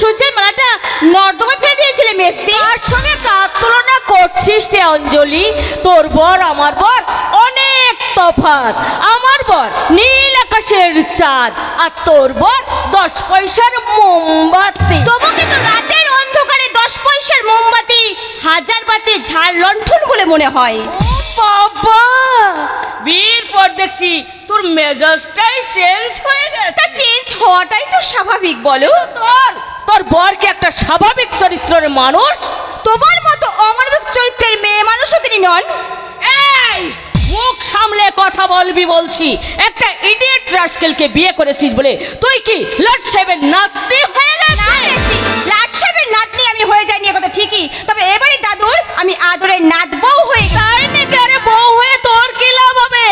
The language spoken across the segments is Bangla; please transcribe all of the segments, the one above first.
তোমার মালাটা ফেলে দিয়েছিলে তার সঙ্গে কার তুলনা করছিস রে অঞ্জলি? তোর বর আমার বর অনেক তফাৎ। আমার বর নীল আকাশের চাঁদ আর তোর বর দশ পয়সার মোমবাতি। তোমাকে তো রাতের অন্ধকারে দশ পয়সার মোমবাতি হাজার বাতি ঝাড় লণ্ঠন বলে মনে হয়। বাবা! বিয়ের পর দেখছি তোর মেজাজটাই চেঞ্জ হয়ে গেছে। তা চেঞ্জ হওয়াটাই তো স্বাভাবিক বলো। তোর তোর বর কি একটা স্বাভাবিক চরিত্রের মানুষ? তোমার মতো অমানবিক চরিত্রের মেয়ে মানুষও তিনি নন। এই মুখ সামলে কথা বলবি বলছি। একটা ইডিয়েট রাস্কেলকে বিয়ে করেছিস বলে তুই কি লর্ড সাহেবের নাতি হয়ে নাতনি আমি হয়ে যাইনি কথা ঠিকই। তবে এবারে দাদুর আমি আদরের নাত বউ হয়ে তাই নাকি? আরে বউ হয়ে তোর কি লাভ হবে?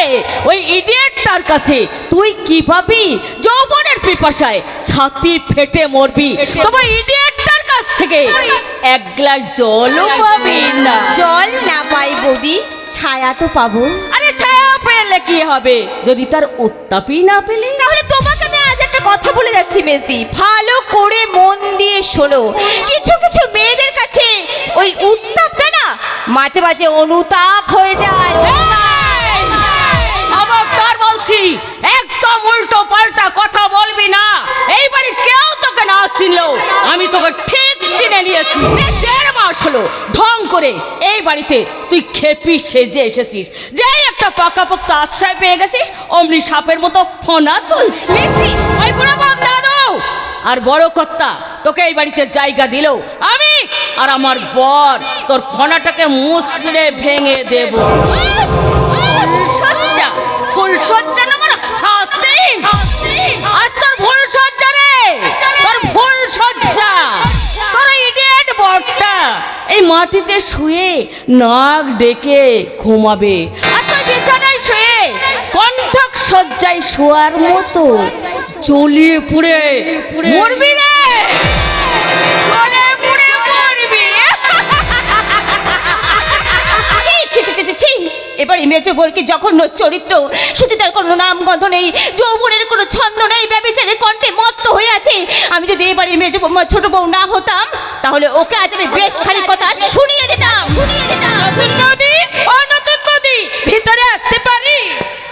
ওই ইডিয়েটটার কাছে তুই কি পাবি? যৌবনের পিপাসায় ছাতি ফেটে মরবি। তবে ইডিয়েটটার কাছ থেকে এক গ্লাস জলও পাবি না। জল না পাই বৌদি ছায়া তো পাবো। আরে ছায়া পেলে কি হবে? যদি তার উত্তাপই না পেলে? তাহলে তোমাকে আমি আজ একটা কথা বলে যাচ্ছি মেজদি। ভালো মন দিয়ে শোনো। কিছু কিছু মেয়েদের কাছে ওই উত্তাপটা না মাঝে মাঝে অনুতাপ হয়ে যায়। একদম উল্টো পাল্টা কথা বলবি না। এই বাড়ি কেউ তোকে না চিনলো, আমি তোকে ঠিক চিনে নিয়েছি। দেড় মাস হলো ঢং করে এই বাড়িতে তুই খেপি সেজে এসেছিস। যেই একটা পাকাপোক্ত আশ্রয় পেয়ে গেছিস, অমনি সাপের মতো ফোনা তুলছিস। আর বড় কর্তা তোকে এই বাড়িতে জায়গা দিলেও আমি আর আমার বর তোর ফোনাটাকে মুচড়ে ভেঙে দেবো। তোর তোর তোর এই মাটিতে শুয়ে নাক ডেকে ঘুমাবে। আর তুই বিছানায় শুয়ে সজ্জায় শোয়ার মতো। চলিয়ে পুড়ে। মরবি রে। এবার মেজ বর্গী জঘন্য চরিত্র। সুচিতার কোনো নাম গন্ধ নেই যৌবনের কোনো ছন্দ নেই ব্যবচারে কণ্ঠে মত্ত হয়ে আছে। আমি যদি এবারে মেজ বৌমা ছোট বউ না হতাম তাহলে ওকে আজ আমি বেশ খালি কথা শুনিয়ে দিতাম। শুনিয়ে দিতাম নতুন নদী ও নতুন নদী ভিতরে আসতে পারি।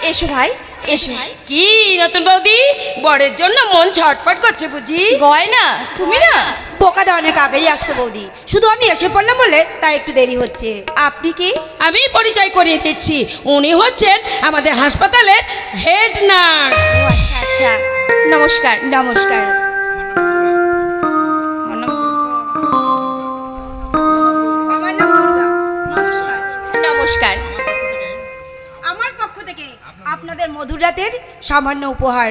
এসো ভাই। এসো। কি নতুন বৌদি? বরের জন্য মন ছটফট করছে বুঝি? গয়না? তুমি না? বোকাদা অনেক আগেই আসতে বৌদি। শুধু আমি এসে পড়লাম বলে তাই একটু দেরি হচ্ছে। আপনি কি? আমি পরিচয় করিয়ে দিচ্ছি। উনি হচ্ছেন আমাদের হাসপাতালের হেড নার্স। আচ্ছা আচ্ছা। নমস্কার নমস্কার। নমস্কার। আপনাদের মধুর রাতের সামান্য উপহার।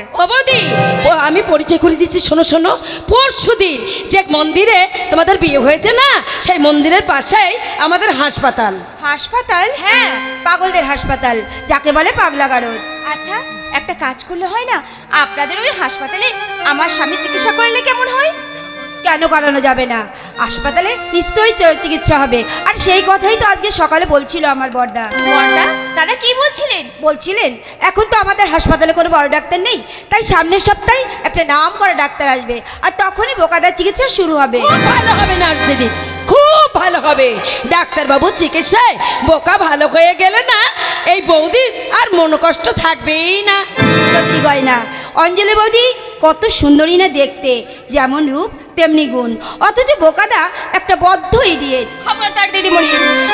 ও আমি পরিচয় করে দিচ্ছি শোনো শোনো। পরশু দিন যে মন্দিরে তোমাদের বিয়ে হয়েছে না সেই মন্দিরের পাশেই আমাদের হাসপাতাল। হাসপাতাল? হ্যাঁ। পাগলদের হাসপাতাল যাকে বলে পাগলা গারদ। আচ্ছা একটা কাজ করলে হয় না? আপনাদের ওই হাসপাতালে আমার স্বামী চিকিৎসা করলে কেমন হয়? কেন করানো যাবে না? হাসপাতালে নিশ্চয়ই চিকিৎসা হবে। আর সেই কথাই তো আজকে সকালে বলছিল আমার বড়দা বড়দা দাদা কি বলছিলেন? বলছিলেন এখন তো আমাদের হাসপাতালে কোনো বড় ডাক্তার নেই তাই সামনের সপ্তাহে একটা নাম করা ডাক্তার আসবে আর তখনই বোকাদার চিকিৎসা শুরু হবে। ভালো হবে নার্স দিদি খুব ভালো হবে। ডাক্তারবাবু চিকিৎসায় বোকা ভালো হয়ে গেলে না এই বৌদির আর মনোকষ্ট থাকবেই না। সত্যি গয়না অঞ্জলি বৌদি কত সুন্দরী না দেখতে যেমন রূপ তেমনি গুণ। অথচ বোকাদা একটা বদ্ধ ইডিয়েট খবরদার দিদিমণি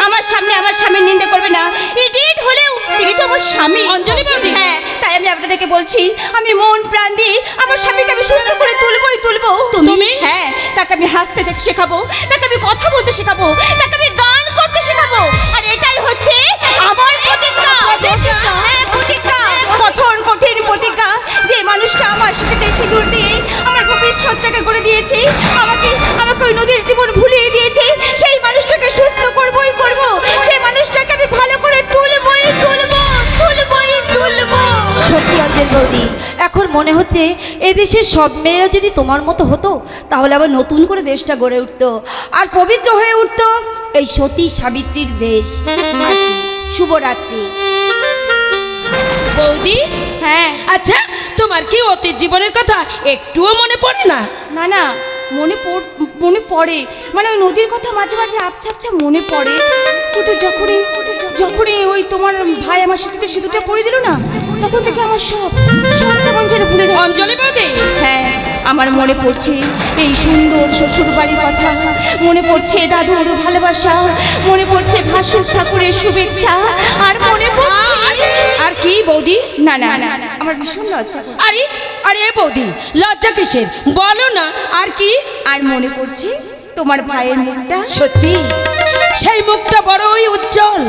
আমার সামনে আমার স্বামীর নিন্দা করবে না। ইডিয়েট হলেও তিনি তো আমার স্বামী। অঞ্জলি। হ্যাঁ তাই আমি আপনাদেরকে বলছি আমি মন প্রাণ দিয়ে আমার স্বামীকে আমি সুস্থ করে তুলবই তুলবো। তুমি? হ্যাঁ তাকে আমি হাসতে শেখাবো তাকে আমি কথা বলতে শেখাবো তাকে আমি মনে হচ্ছে এদেশের সব মেয়েরা যদি তোমার মতো হতো তাহলে আবার নতুন করে দেশটা গড়ে উঠতো। আর পবিত্র হয়ে উঠতো এই সতী সাবিত্রীর দেশ। আসি শুভরাত্রি। বৌদি? হ্যাঁ। আচ্ছা তোমার কি অতীত জীবনের কথা একটুও মনে পড়ে না? না না মনে পড় মনে পড়ে। মানে ওই নদীর কথা মাঝে মাঝে আপছা আপছা মনে পড়ে। কিন্তু যখনই যখনই ওই তোমার ভাই আমার সাথে সিঁদুরটা পরে দিল না তখন থেকে আমার সব সব কেমন যেন ভুলে যাচ্ছে। অঞ্জলি বৌদি? হ্যাঁ আমার মনে পড়ছে এই সুন্দর শ্বশুর বাড়ির কথা মনে পড়ছে দাদুর ভালোবাসা মনে পড়ছে ভাসুর ঠাকুরের শুভেচ্ছা আর মনে পড়ছে আর- আর কি বৌদি? না না না আমার ভীষণ লজ্জা করছে। আরে আরে এ বৌদি লজ্জা কিসের? বলো না আর কি? আর মনে পড়ছে তোমার ভাইয়ের মুখটা? সত্যি? সেই মুখটা বড়ই উজ্জ্বল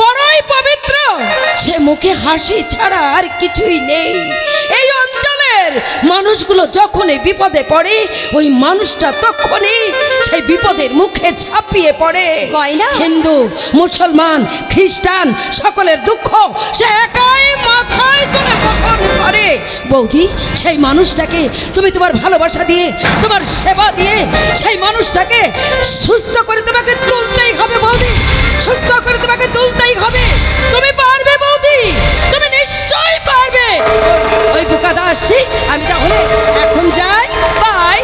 বড়ই পবিত্র। সে মুখে হাসি ছাড়া আর কিছুই নেই। এই অঞ্চলের মানুষগুলো যখনই বিপদে পড়ে ওই মানুষটা তখনই সেই বিপদের মুখে ঝাঁপিয়ে পড়ে? হিন্দু মুসলমান খ্রিস্টান সকলের দুঃখ সে একাই মাথায় তুলে বহন করে। বৌদি, সেই মানুষটাকে তুমি তোমার ভালোবাসা দিয়ে, তোমার সেবা দিয়ে, সেই মানুষটাকে সুস্থ করে তোমাকে তুলতেই হবে বৌদি। সুস্থ করে তোমাকে তুলতেই হবে। তুমি পারবে বৌদি। তুমি নিশ্চয়ই পারবে। ওই- বোকাদা আসছি, আমি তাহলে এখন যাই বাই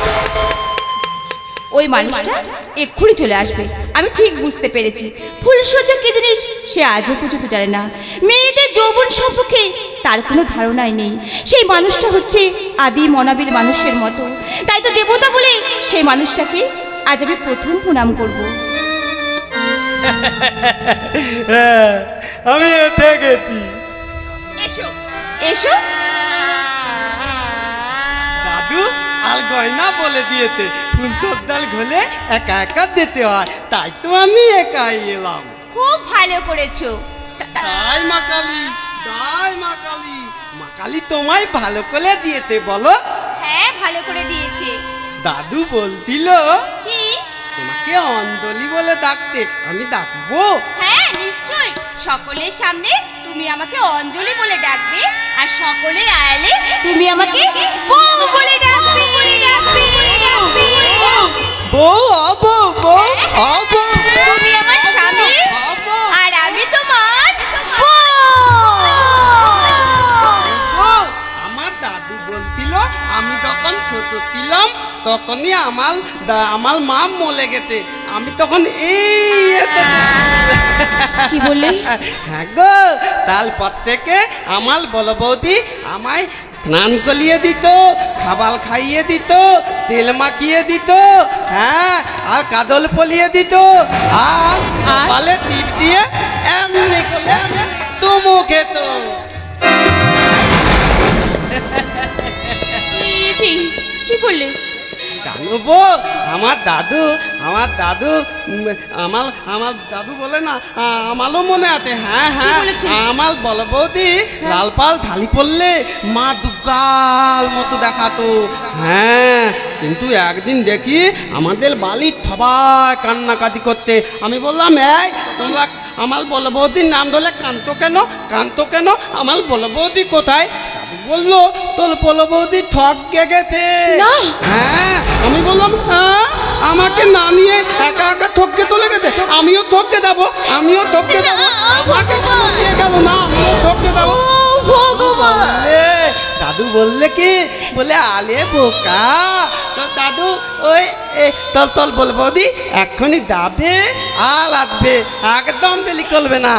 ওই মানুষটা এক্ষুনি চলে আসবে। আমি ঠিক বুঝতে পেরেছি। ফুলসজ্জা কি জিনিস? সে আজও পর্যন্ত জানে না। মেয়েদের যৌবন সম্পর্কে তার কোনো ধারণাই নেই। সেই মানুষটা হচ্ছে আদি মনাবিল মানুষের মতো। তাই তো দেবতা বলে সেই মানুষটাকে আজ আমি প্রথম প্রণাম করব। হ্যাঁ, আমি এসো এসো। আর গয়না বলে দিয়েতে ফুলতোর ডাল ঘলে একা একা দিতে হয়। তাই তো আমি একাই এলাম। খুব ভালো করেছ। তাই মা কালী তাই মা কালী। মা কালী তোমায় ভালো করে দিয়েতে বলো। হ্যাঁ ভালো করে দিয়েছে। দাদু বলছিল কি? তোমাকে অন্দলি বলে ডাকতে আমি ডাকবো। হ্যাঁ নিশ্চয়ই। সকলের সামনে তুমি আমাকে অঞ্জলি বলে ডাকবে আর সকলের আয়ালে তুমি আমাকে বউ বলে ডাকবে। বউ অবো বউ অবো তুমি আমার স্বামী আর আমি তোমার আমার দাদু বলছিল আমি যখন ছোট ছিলাম তখনই আমার আমার মা মলে গেছে। আমি তখন এই কি বললে হ্যাঁ গো তারপর থেকে আমার বল বৌদি আমায় স্নান করিয়ে দিত খাবার খাইয়ে দিত তেল মাখিয়ে দিত হ্যাঁ আর কাদল পলিয়ে দিত আর? পালে টিপ দিয়ে এমনি করে তুমু খেত কি কি করলে জানব আমার দাদু আমার দাদু আমার আমার দাদু বলে না আমারও মনে আছে হ্যাঁ হ্যাঁ? আমার বল বৌদি লাল পাল ঢালি পড়লে মা দুগাল মতো দেখাতো। হ্যাঁ কিন্তু একদিন দেখি আমাদের বালির থবায় কান্নাকাটি করতে। আমি বললাম এই তোমরা আমার বল বৌদির নাম ধরলে কান্ত কেন? কান্ত কেন? আমার বল বৌদি কোথায় বলল তোর বল বৌদি ঠক গেছে হ্যাঁ আমি বললাম হ্যাঁ? আমাকে না নিয়ে একা একা ঠককে চলে গেছে? আমিও ঠককে দেবো আমিও ঠককে দেবো আমাকে নিয়ে গেল না আমিও ঠককে দেবো দাদু বললে কি? বলে আলে বোকা। তো দাদু ওই এ, তল তল বল বৌদি এক্ষুনি দাবে আর আসবে একদম দেরি করবে না।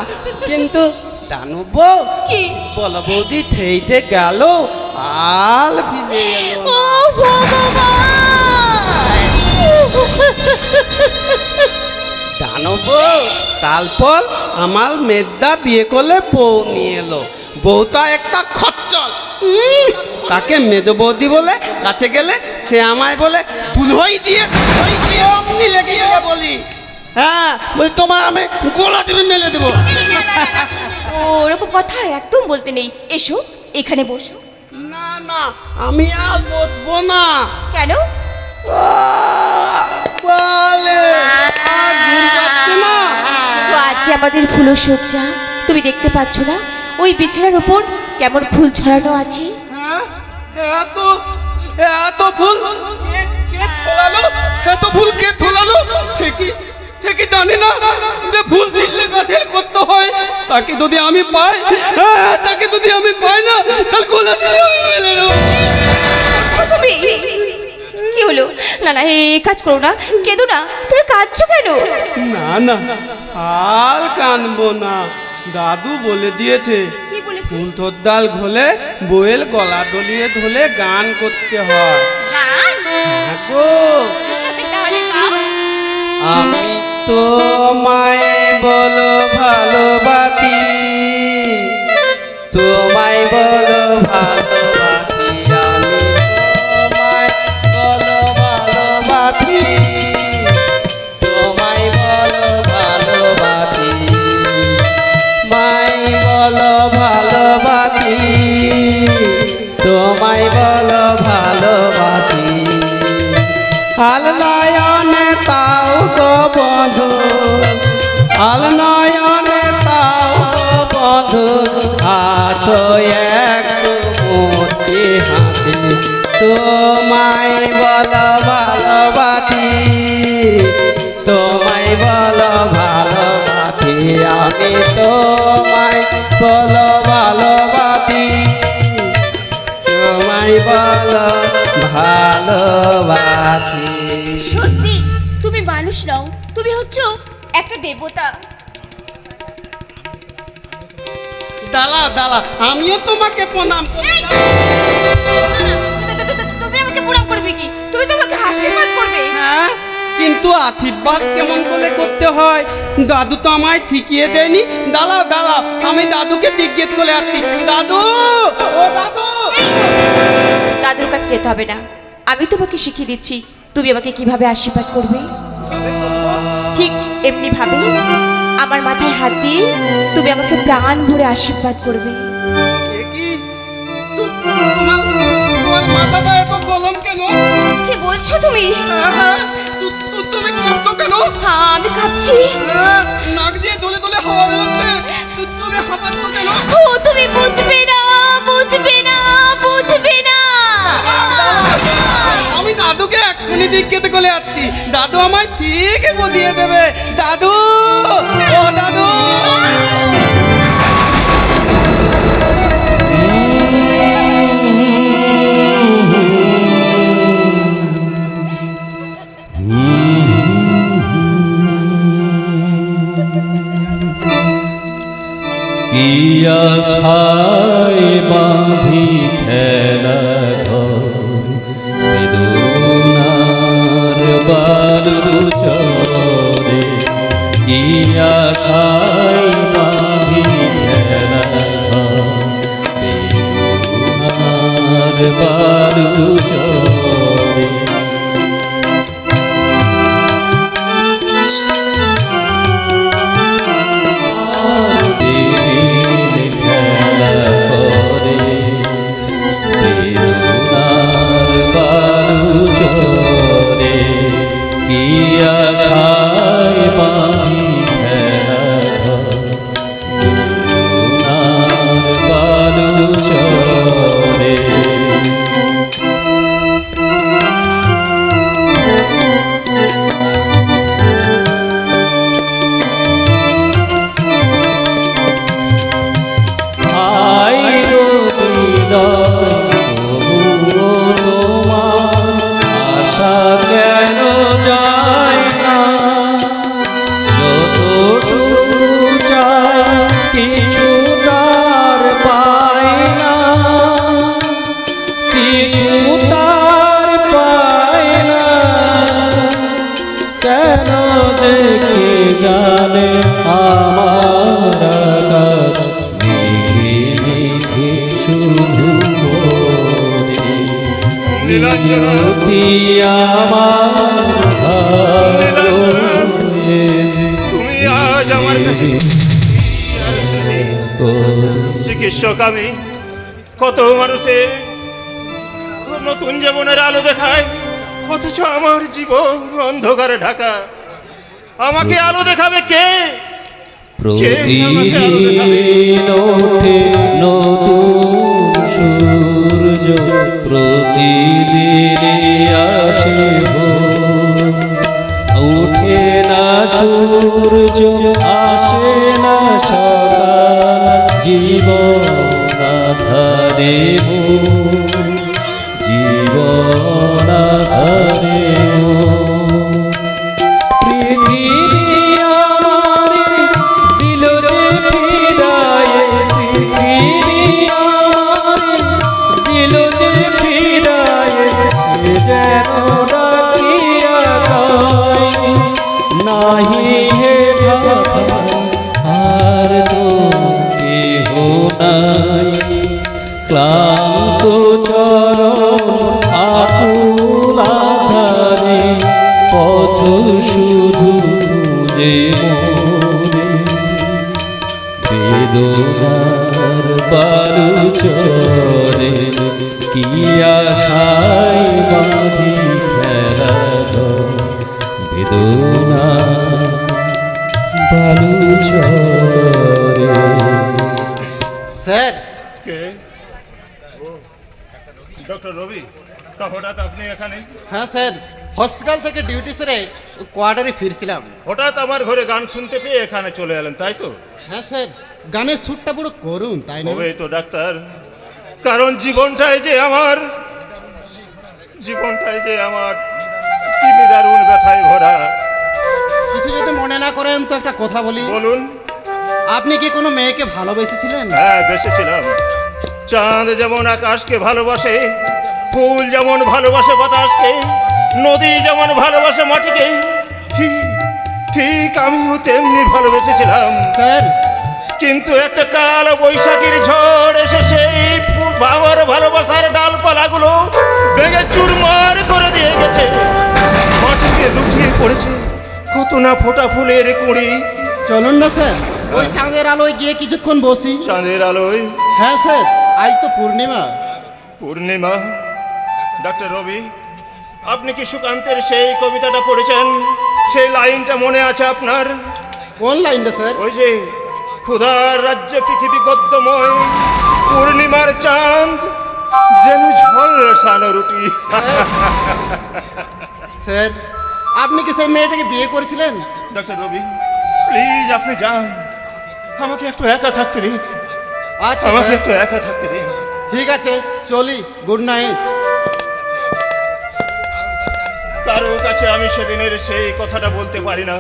কিন্তু দানব কি? বল বৌদি থেইতে গেল আল ফিরে ও ভগবান। জানো বউ তারপর আমার মেদদা বিয়ে করলে বউ নিয়ে এলো। বউটা একটা খচ্চল। তাকে মেজ বৌদি বলে কাছে গেলে সে আমায় বলে দিয়ে দুলহই দিয়ে অমনি লেগে গেলে বলি। হ্যাঁ বলি তোমার আমি গোলা দেবে মেলে দেবো। ওরকম কথা একদম বলতে নেই। এসো এখানে বসো। না না আমি আর বসবো না। কেন? কিন্তু আজ আমাদের ফুলসজ্জা তুমি দেখতে পাচ্ছ না ওই বিছানার উপর কেমন ফুল ছড়ানো আছে? হ্যাঁ? এত এত ফুল কে কে এত ফুল কে থলালো ঠিকই ঠিকই জানি না যে ফুল দিলে গাছে করতে হয় তাকে যদি আমি পাই হ্যাঁ, তাকে যদি আমি পাই না তাহলে কোলা আমি মেলে দেবো। তুমি কি হলো? না না এই কাজ করো না। কেঁদো না। তুমি কাঁদছো কেন? না না আর কানবো না। দাদু বলে দিয়েছে কি বলেছি? উল্টোর ডাল ঘোলে বইয়ের গলা দলিয়ে ধলে গান করতে হয়। হ্যাঁ গো। আমি তো মায় বলো ভালোবাসি। তোমায় বলো ভালোবাসি আল নয়নে তাও গো বধু। আলনায়নে তাও গো বধু। আত এক মোটি হাতে। তোমায় বল ভালোবাসি সত্যি? তুমি মানুষ নও তুমি হচ্ছ একটা দেবতা। দালা দালা আমিও তোমাকে প্রণাম করি। তুমি আমাকে প্রণাম করবে কি? তুমি তো আমাকে আশীর্বাদ করবে। হ্যাঁ কিন্তু আশীর্বাদ কেমন করে করতে হয়? দাদু তো আমায় ঠিকিয়ে দেয়নি। দালা দালা আমি দাদুকে জিজ্ঞেস করে আসছি। দাদু ও দাদু! দাদুর কাছে যেতে হবে না। আমি তোমাকে শিখিয়ে দিচ্ছি তুমি আমাকে কীভাবে আশীর্বাদ করবে। ঠিক এমনি ভাবে আমার মাথায় হাত দিয়ে তুমি আমাকে প্রাণ ভরে আশীর্বাদ করবে। কি? বলছো তুমি? হ্যাঁ, তুমি কেন? আমি কাঁপছি নাক দিয়ে দোলে দোলে হাওয়া বেরোচ্ছে। ও তুমি বুঝবে না বুঝবে না বুঝবে না। আমি দাদুকে এক্ষুনি জিজ্ঞেস করে আসছি। দাদু আমায় ঠিক বুঝিয়ে দেবে। দাদু ও দাদু। আশায় বাঁধি খেলা ঘর। বেদনার বালু চরে আশায় বাঁধি খেলা ঘর। বেদনার বালু চরে চিকিৎসক আমি। কত মানুষের নতুন জীবনের আলো দেখায়, অথচ আমার জীবন অন্ধকারে ঢাকা। আমাকে আলো দেখাবে কে? প্রতিদিন সূর্য, প্রতিদিনে আসে। ওঠে না সূর্য, আসে না সকাল। জীবন আধারে মোর, জীবন আধারে মোর। পৃথিবী আমারে কোয়ার্টারে ফিরছিলাম। হঠাৎ আমার ঘরে গান শুনতে পেয়ে এখানে চলে এলেন তাই তো? হ্যাঁ স্যার গানের সুরটা পুরো করুন তাই না? তো ডাক্তার। কারণ জীবনটাই যে আমার জীবনটাই যে আমার কি দারুণ ব্যথায় ভরা। কিছু যদি মনে না করেন তো একটা কথা বলি। বলুন। আপনি কি কোনো মেয়েকে ভালোবেসেছিলেন? হ্যাঁ বেসেছিলাম। চাঁদ যেমন আকাশকে ভালোবাসে ফুল যেমন ভালোবাসে বাতাসকে নদী যেমন ভালোবাসে মাটিকে ঠিক ঠিক আমিও তেমনি ভালোবেসেছিলাম। স্যার। কিন্তু একটা কাল বৈশাখীর ঝড় এসে সেই বাবার ভালোবাসার ডালপালাগুলো ভেঙে চুরমার করে দিয়ে গেছে। মাটিতে লুটিয়ে পড়েছে কত না ফোটা ফুলের কুঁড়ি। চলুন না স্যার। ওই চাঁদের আলোয় গিয়ে কিছুক্ষণ বসি। চাঁদের আলোয়? হ্যাঁ স্যার আজ তো পূর্ণিমা। পূর্ণিমা? ডাক্তার রবি আপনি কি সুকান্তের সেই কবিতাটা পড়েছেন? সেই লাইনটা মনে আছে আপনার? কোন লাইনটা স্যার? ওই যে ক্ষুধার রাজ্যে পৃথিবী গদ্যময় পূর্ণিমার চাঁদ যেন ঝলসানো রুটি। স্যার আপনি কি সেই মেয়েটাকে বিয়ে করেছিলেন? ডক্টর রবি প্লিজ আপনি যান। আমাকে একটু একা থাকতে দিন। আচ্ছা আমাকে একটু একা থাকতে দিন। ঠিক আছে চলি গুড নাইট। কারও কাছে আমি সেদিনের সেই কথাটা বলতে পারি না।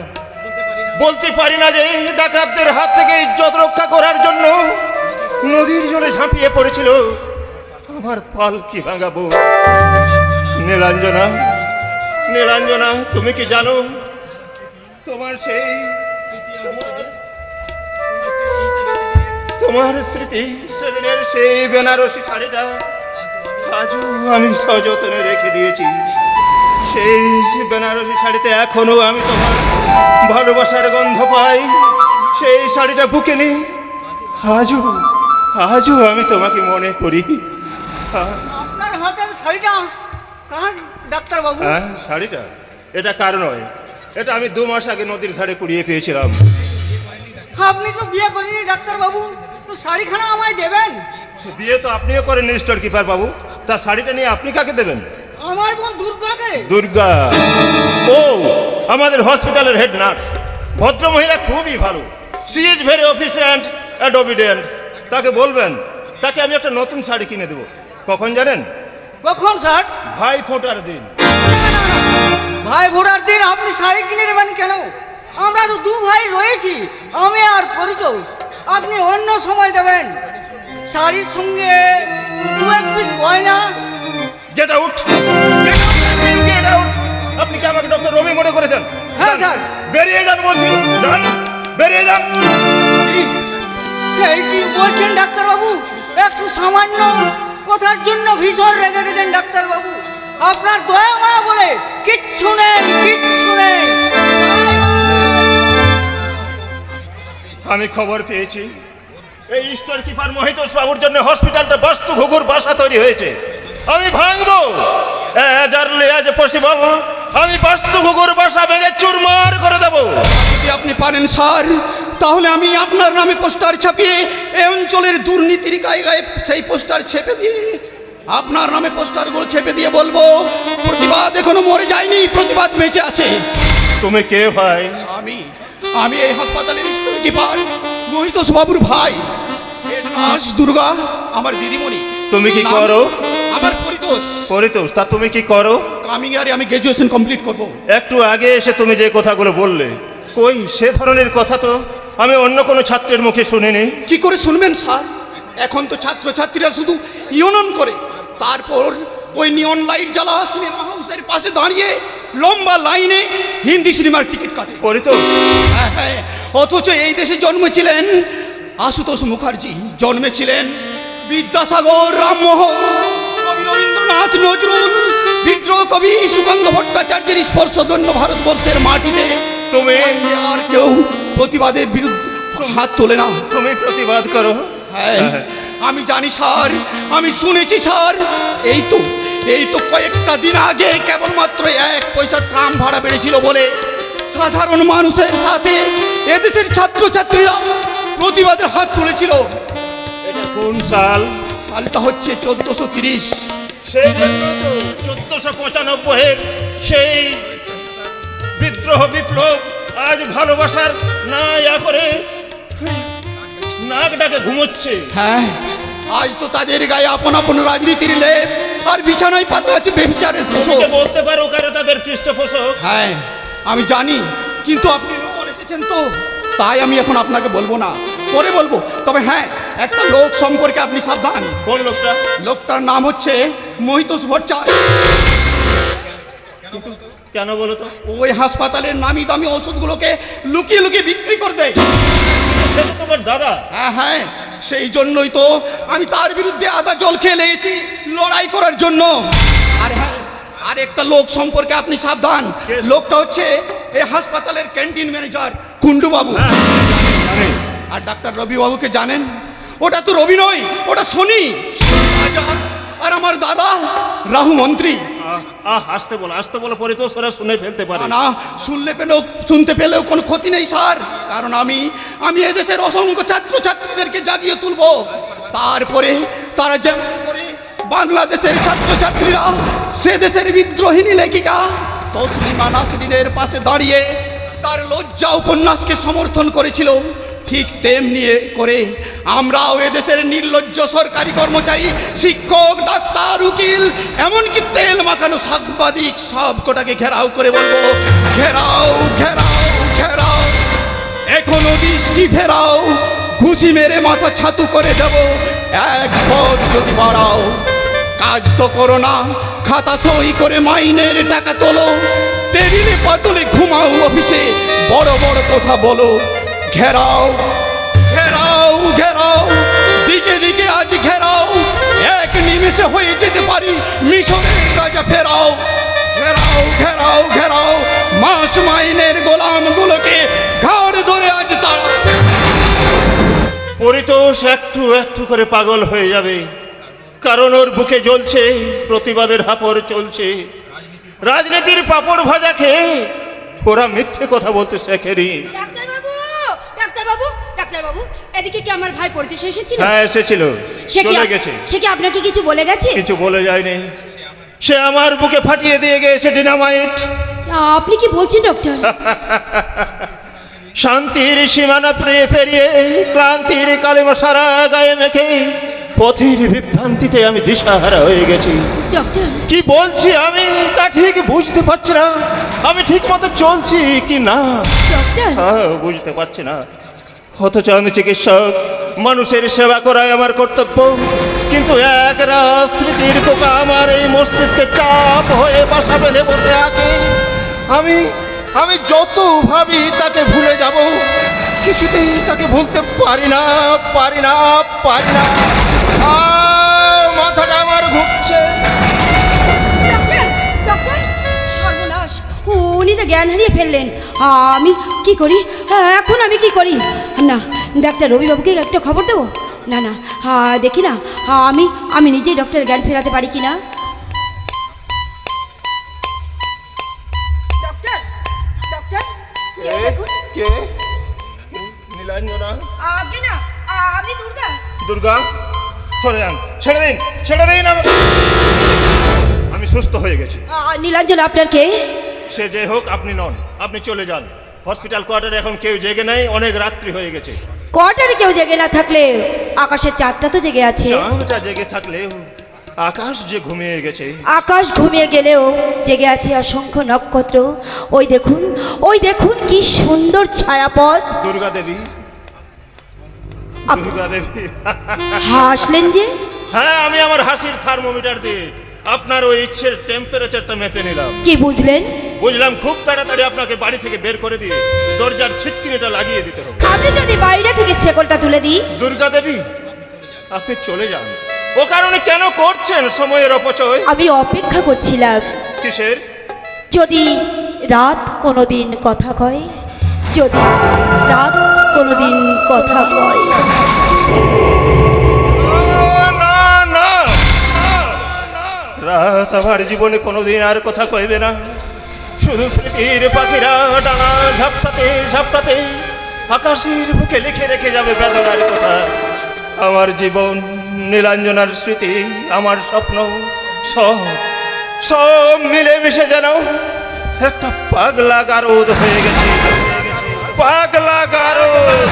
বলতে পারি না যে ডাকাতদের হাত থেকে ইজ্জত রক্ষা করার জন্য নদীর জলে ঝাঁপিয়ে পড়েছিল। আমার পাল কি ভাঙাবো? নীলাঞ্জনা নীলাঞ্জনা, তুমি কি জানো? তোমার সেই তোমার স্মৃতি সেদিনের সেই বেনারসি শাড়িটা আজও আমি সযত্নে রেখে দিয়েছি। সেই বেনারসি শাড়িতে এখনও আমি তোমার ভালোবাসার গন্ধ পাই। সেই শাড়িটা বুকে নিই। আজও আজও আমি তোমাকে মনে করি। আপনার হাতের শাড়িটা কার ডাক্তারবাবু? হ্যাঁ শাড়িটা? এটা কার নয়? এটা আমি দু মাস আগে নদীর ধারে কুড়িয়ে পেয়েছিলাম। আপনি তো বিয়ে করেনি ডাক্তারবাবু। তো শাড়িখানা আমায় দেবেন? সে বিয়ে তো আপনিও করেন স্টোর কিপার বাবু তার শাড়িটা নিয়ে আপনি কাকে দেবেন? আমার বোন দুর্গাকে? দুর্গা। ও আমাদের হসপিটালের হেড নার্স ভদ্র মহিলা খুবই ভালো। She is very efficient and obedient তাকে বলবেন তাকে আমি একটা নতুন শাড়ি কিনে দেবো। কখন জানেন? কখন স্যার? ভাই ফোটার দিন। ভাই ভোটার দিন আপনি শাড়ি কিনে দেবেন কেন? আমরা তো দু ভাই রয়েছি আমি আর পরিতোষ। আপনি অন্য সময় দেবেন। শাড়ির সঙ্গে দু এক পিস গয়না গেট আউট গেট আউট আপনি কি আমাকে ডক্টর রবি মনে করেছেন? হ্যাঁ, স্যার। বেরিয়ে যান বলছি। যান। বেরিয়ে যান। এই কি বলছেন ডাক্তারবাবু? একটু সামান্য কথার জন্য ভীষণ রেগে গেছেন ডাক্তারবাবু। আপনার দয়া মায়া বলে কিচ্ছু নেই কিচ্ছু নেই। আমি খবর পেয়েছি। এই স্টোর কিপার মহিতোষ বাবুর জন্য হসপিটালটা বাস্তু ঘুঘুর বাসা তৈরি হয়েছে। আমি ভাঙবো। অ্যাজ আর্লি অ্যাজ পসিবল আমি বাস্তু ঘুঘুর বাসা ভেঙে চুরমার করে দেবো। যদি আপনি পারেন স্যার তাহলে আমি আপনার নামে পোস্টার ছাপিয়ে এই অঞ্চলের দুর্নীতির গায়ে গায়ে সেই পোস্টার ছেপে দিয়ে আপনার নামে পোস্টারগুলো ছেপে দিয়ে বলব প্রতিবাদ এখনও মরে যায়নি প্রতিবাদ বেঁচে আছে। তুমি কে ভাই? আমি আমি এই হাসপাতালের স্টোর কিপার মহিতোষ বাবুর ভাই। নার্স দুর্গা আমার দিদিমণি। তুমি কি করো? আমার পরিতোষ। পরিতোষ তা তুমি কি করো? কামিং ইয়ারে আমি গ্র্যাজুয়েশন কমপ্লিট করব। একটু আগে এসে তুমি যে কথাগুলো বললে কই সে ধরনের কথা তো? আমি অন্য কোনো ছাত্রের মুখে শুনিনি। কি করে শুনবেন স্যার? এখন তো ছাত্রছাত্রীরা শুধু ইউনন করে। তারপর ওই নিয়ন লাইট জ্বালা সিনেমা হাউসের পাশে দাঁড়িয়ে লম্বা লাইনে হিন্দি সিনেমার টিকিট কাটে। পরিতোষ। হ্যাঁ হ্যাঁ। অথচ এই দেশে জন্মেছিলেন আশুতোষ মুখার্জি। জন্মেছিলেন বিদ্যাসাগর রামমোহন। কবি রবীন্দ্রনাথ নজরুল বিদ্রোহ কবি সুগন্ধ ভট্টাচার্যের স্পর্শ স্পর্শদন্য ভারতবর্ষের মাটিতে। তুমি আর কেউ প্রতিবাদের বিরুদ্ধে হাত তোলে না। তুমি প্রতিবাদ করো। হ্যাঁ আমি জানি স্যার আমি শুনেছি স্যার। এই তো এই তো কয়েকটা দিন আগে কেবলমাত্র এক পয়সা ট্রাম ভাড়া বেড়েছিল বলে সাধারণ মানুষের সাথে এদেশের ছাত্রছাত্রীরা প্রতিবাদের হাত তুলেছিল। এটা কোন সাল? সালটা হচ্ছে চোদ্দশো তিরিশ। সেই জন্য তো চোদ্দশো পঁচানব্বইয়ের সেই বিদ্রোহ বিপ্লব আজ ভালোবাসার না ইয়া করে নাক ডাকে ঘুমোচ্ছে। হ্যাঁ আজ তো তাদের গায়ে আপন আপন রাজনীতির লেপ আর বিছানায় পাতা আছে বেবিচারের যে বলতে পারো কারে তাদের পৃষ্ঠপোষক? হ্যাঁ আমি জানি কিন্তু আপনি নতুন এসেছেন তো তাই আমি এখন আপনাকে বলব না। পরে বলব। তবে হ্যাঁ একটা লোক সম্পর্কে আপনি সাবধান। কোন লোকটা? লোকটার নাম হচ্ছে মহিতোষ ভট্টাচার্য। কেন বলো তো? ওই হাসপাতালের নামি দামি ওষুধগুলোকে লুকিয়ে লুকিয়ে বিক্রি করে দেয় সে তো তোমার দাদা। হ্যাঁ হ্যাঁ সেই জন্যই তো আমি তার বিরুদ্ধে আদা জল খেয়ে লেগেছি লড়াই করার জন্য। আর হ্যাঁ আর একটা লোক সম্পর্কে আপনি সাবধান। লোকটা হচ্ছে এই হাসপাতালের ক্যান্টিন ম্যানেজার কুন্ডু বাবু জানি। আর ডাক্তার রবি বাবুকে জানেন? ওটা তো রবি নয় ওটা শনি। আর আমার দাদা রাহু মন্ত্রী। আসতে বলো আসতে বলো পরে তো ওরা শুনে ফেলতে পারে। না, না শুনলে পেলেও শুনতে পেলেও কোনো ক্ষতি নেই স্যার। কারণ আমি আমি এদেশের অসংখ্য ছাত্রছাত্রীদেরকে জাগিয়ে তুলবো। তারপরে তারা যেমন করে বাংলাদেশের ছাত্রছাত্রীরা সে দেশের বিদ্রোহিনী লেখিকা তসলিমা নাসরিনের পাশে দাঁড়িয়ে তার লজ্জা উপন্যাসকে সমর্থন করেছিল। ঠিক তেমনি করে আমরাও এদেশের নির্লজ্জ সরকারি কর্মচারী, শিক্ষক, ডাক্তার, উকিল, এমনকি তেল মাখানো সাংবাদিক সব কটাকে ঘেরাও করে বলব, ঘেরাও ঘেরাও ঘেরাও। এখনও দৃষ্টি ফেরাও, ঘুষি মেরে মাথা ছাতু করে দেব। এক পথ যদি বাড়াও, কাজ তো করো না, খাতা সই করে মাইনের টাকা তোলো। টেবিলে পাতলে ঘুমাও অফিসে, বড় বড় কথা বলো। ঘেরাও ঘেরাও ঘেরাও। দিকে দিকে আজ ঘেরাও। এক নিমেষে হয়ে যেতে পারি মিশরের রাজা ফেরাও। ঘেরাও ঘেরাও ঘেরাও। মাস মাইনের গোলামগুলোকে ঘাড় ধরে আজ তারা পরিতোষ একটু একটু করে পাগল হয়ে যাবে। কারণ ওর বুকে জ্বলছে, প্রতিবাদের হাপড় চলছে। রাজনীতির পাপড় ভাজা খেয়ে ওরা মিথ্যে কথা বলতে শেখেনি। ডাক্তারবাবু ডাক্তারবাবু এদিকে কি আমার ভাই পড়তে এসেছিল? হ্যাঁ এসেছিল। সে কি চলে গেছে। সে কি আপনাকে কিছু বলে গেছে? কিছু বলে যায়নি। সে আমার বুকে ফাটিয়ে দিয়ে গিয়েছে ডিনামাইট আপনি কি বলছেন ডক্টর শান্তির সীমানা প্রিয়ে পেরিয়ে ক্লান্তির কালিমা সারা গায়ে মেখে পথের বিভ্রান্তিতে আমি দিশাহারা হয়ে গেছি। ডক্টর কি বলছি আমি তা ঠিক বুঝতে পারছি না। আমি ঠিক মতো চলছি কি না? ডক্টর হ্যাঁ বুঝতে পারছি না। অথচ আমি চিকিৎসক, মানুষের সেবা করাই আমার কর্তব্য। কিন্তু এক রাত স্মৃতির পোকা আমার এই মস্তিষ্কে চাপ হয়ে বাসা বেঁধে বসে আছে। আমি আমি যত ভাবি তাকে ভুলে যাব। কিছুতেই তাকে ভুলতে পারি না পারি না পারি না। মাথাটা আমার ঘুরছে। ডক্টর তো জ্ঞান হারিয়ে ফেললেন। আমি কি করি? এখন আমি কি করি? না ডাক্তার রবিবাবুকে একটা খবর দেবো? না না হ্যাঁ দেখি না হ্যাঁ, আমি আমি নিজেই ডক্টর জ্ঞান ফেরাতে পারি কি না? দুর্গা। সরে যান ছেড়ে দিন ছেড়ে দিন আমি সুস্থ হয়ে গেছি। নীলাঞ্জন আপনার কে? সে যে হোক আপনি নন আপনি চলে যান। হসপিটাল কোয়ার্টারে এখন কেউ জেগে নাই অনেক রাত্রি হয়ে গেছে। কোয়ার্টারে কেউ জেগে না থাকলে আকাশের চাঁদটা তো জেগে আছে। চাঁদটা জেগে থাকলেও আকাশ যে ঘুমিয়ে গেছে। আকাশ ঘুমিয়ে গেলেও জেগে আছে অসংখ্য নক্ষত্র। ওই দেখুন ওই দেখুন কি সুন্দর ছায়াপথ। দুর্গা দেবী দুর্গা দেবী। হাসলেন যে? হ্যাঁ আমি আমার হাসির থার্মোমিটার দিয়ে আপনার ওই ইচ্ছের টেম্পারেচারটা মেপে নিলাম। কি বুঝলেন? বুঝলাম খুব তাড়াতাড়ি আপনাকে বাড়ি থেকে বের করে দিয়ে দরজার ছিটকিনিটা লাগিয়ে দিতে হবে। আমি যদি বাইরে থেকে শেকলটা তুলে দিই। দুর্গা দেবী আপনি চলে যান। ও কারণে কেন করছেন সময়ের অপচয়? আমি অপেক্ষা করছিলাম। কিসের? যদি রাত কোনোদিন কথা কয় যদি রাত কোনোদিন কথা কয়। না না। রাত আমার জীবনে কোনোদিন আর কথা কইবে না। শুধু স্মৃতির পাখিরা ডানা ঝাপটাতে ঝাপটাতে আকাশের বুকে লিখে রেখে যাবে বেদনার কথা। আমার জীবন নীলাঞ্জনার স্মৃতি, আমার স্বপ্ন সব সব মিলেমিশে যেন একটা পাগলা গারদ হয়ে গেছে। পাগলা গারদ।